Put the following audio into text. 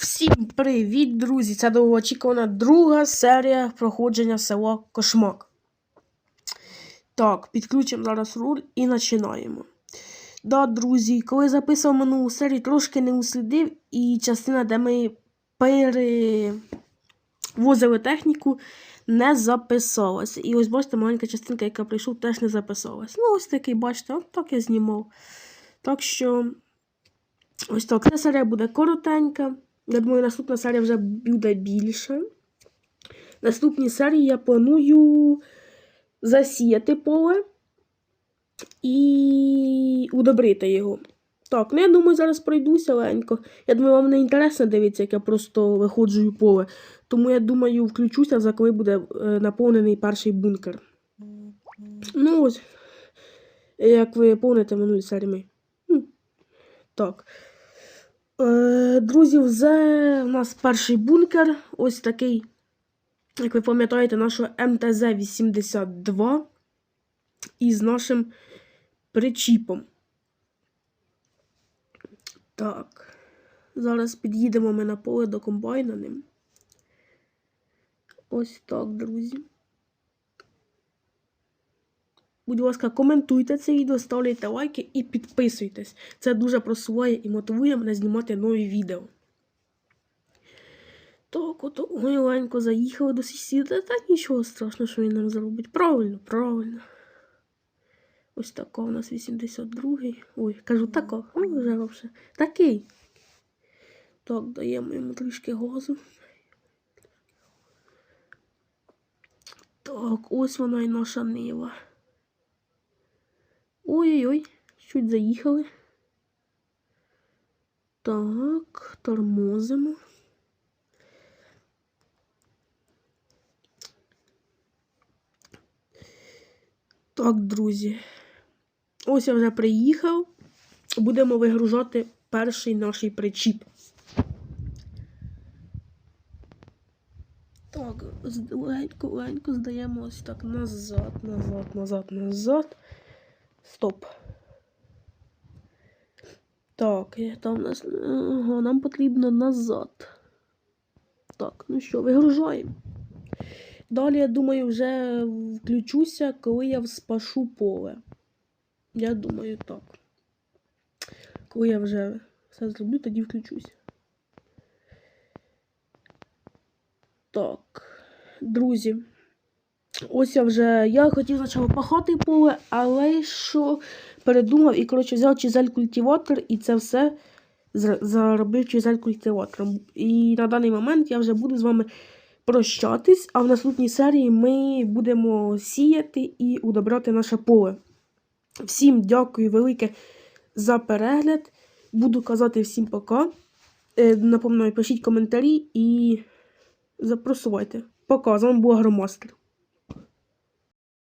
Всім привіт, друзі! Це довгоочікувана друга серія проходження села Кошмак. Так, підключимо зараз руль і починаємо. Да, друзі, коли записував минулу серію, трошки не услідив, і частина, де ми перевозили техніку, не записалася. І ось бачите, маленька частинка, яка прийшов, теж не записалась. Ну, ось такий, бачите, от так я знімав. Так що, ось так, ця серія буде коротенька. Я думаю, наступна серія вже буде більше. Наступній серії я планую засіяти поле і удобрити його. Так, ну я думаю, зараз пройдуся легенько. Я думаю, вам не інтересно дивитися, як я просто виходжу поле. Тому я думаю, включуся, за коли буде е, наповнений перший бункер. Ну ось, як ви помните минулі серії. Так. Е, Друзі, вже у нас перший бункер. Ось такий, як ви пам'ятаєте, нашого МТЗ-82 із нашим причіпом. Так. Зараз під'їдемо ми на поле до комбайна ним. Ось так, друзі. Будь ласка, коментуйте це відео, ставляйте лайки і підписуйтесь. Це дуже просуває і мотивує мене знімати нові відео. Так, ото ми легенько заїхали до сусіда, та нічого страшного, що він нам зробить. Правильно, правильно. Ось така у нас 82-й. Ой, кажу така, ну вже вообще. Такий. Так, даємо йому трішки газу. Так, ось вона і наша нива. Ой-ой-ой, чуть заїхали. Так, тормозимо. Так, друзі. Ось я вже приїхав. Будемо вигружати перший наш причіп. Так, легенько, легенько здаємо ось так назад, назад, назад, назад. Стоп. Так, там нас. Ага, нам потрібно назад. Так, ну що, вигружаємо. Далі, я думаю, вже включуся, коли я спашу поле. Я думаю, так. Коли я вже все зроблю, тоді включуся. Так, друзі. Ось я вже. Я хотів спочатку пахати поле, але що передумав і, коротше, взяв чизель культиватор і це все заробив чизель культиватором. І на даний момент я вже буду з вами прощатись, а в наступній серії ми будемо сіяти і удобрати наше поле. Всім дякую велике за перегляд. Буду казати всім пока. Е, Напоминаю, пишіть коментарі і запросувайте. Пока, з вами був Агромастер.